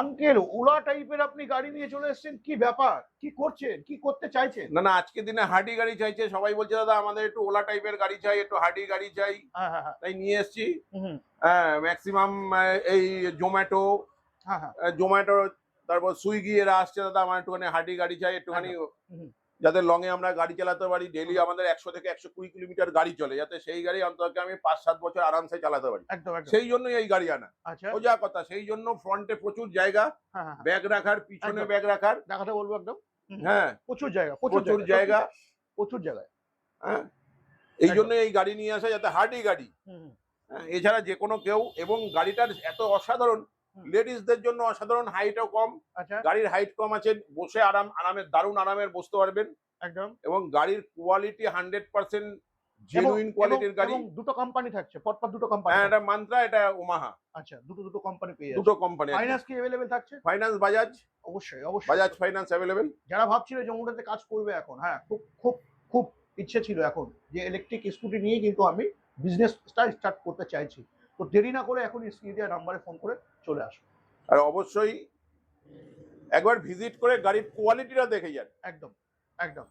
Uncle OLA টাইপের আপনি গাড়ি নিয়ে চলে এসেছেন? কি ব্যাপার? কি করছেন? কি করতে চাইছেন? না না আজকে দিনে হার্ডি গাড়ি চাইছে। সবাই বলছে দাদা আমাদের একটু ওলা টাইপের গাড়ি চাই একটু হার্ডি গাড়ি চাই। হ্যাঁ হ্যাঁ হ্যাঁ। তাই নিয়ে এসেছি। হ্যাঁ ম্যাক্সিমাম এই জোম্যাটো জোম্যাটো তারপর সুইগি এরা আসছে দাদা আমার একটুখানি হার্ডি গাড়ি চাই একটুখানি। যাতে লং এ আমরা গাড়ি চালাতে পারি ডেলি আমাদের একশো থেকে একশো কুড়ি কিলোমিটার গাড়ি চলে যাতে সেই গাড়ি অন্তত আমি পাঁচ সাত বছর আরামসে চালাতে পারি। সেই জন্যই এই গাড়ি আনা। আচ্ছা। সোজা কথা সেই জন্য ফ্রন্টে প্রচুর জায়গা হ্যাঁ হ্যাঁ হ্যাঁ। ব্যাগ রাখার পিছনে ব্যাগ রাখার। দেখাতে বলব একদম? হ্যাঁ। প্রচুর জায়গা প্রচুর জায়গা প্রচুর জায়গায় হ্যাঁ। এই। জন্য এই গাড়ি নিয়ে আসা যাতে হার্ডি গাড়ি। হ্যাঁ, এছাড়া যে কোনো কেউ এবং গাড়িটার এত অসাধারণ। লেডিসদের জন্য অসাধারণ হাইটও কম আচ্ছা। গাড়ির হাইট কম আছে বসে আরাম আরামের দারুণ আরামের বসতে পারবেন। একদম। এবং গাড়ির কোয়ালিটি হান্ড্রেড পার্সেন্ট জেনুইন কোয়ালিটির গাড়ি। এবং দুটো কোম্পানি থাকছে পরপর দুটো কোম্পানি হ্যাঁ এটা মান্ত্রা এটা ওমাহা আচ্ছা দুটো দুটো কোম্পানি পেয়ে দুটো কোম্পানি ফাইন্যান্স কি অ্যাভেলেবেল থাকছে? ফাইন্যান্স বাজাজ অবশ্যই অবশ্যই। বাজাজ ফাইন্যান্স অ্যাভেলেবেল যারা ভাবছিল জমুটাতে কাজ করবে এখন হ্যাঁ খুব খুব খুব ইচ্ছে ছিল এখন যে ইলেকট্রিক স্কুটি নিয়ে কিন্তু আমি বিজনেসটা স্টার্ট করতে চাইছি। তো দেরি না করে এখন স্ক্রিন দেওয়া নাম্বারে ফোন করে চলে আসো আর অবশ্যই একবার ভিজিট করে গাড়ির কোয়ালিটিটা দেখে যান। একদম একদম।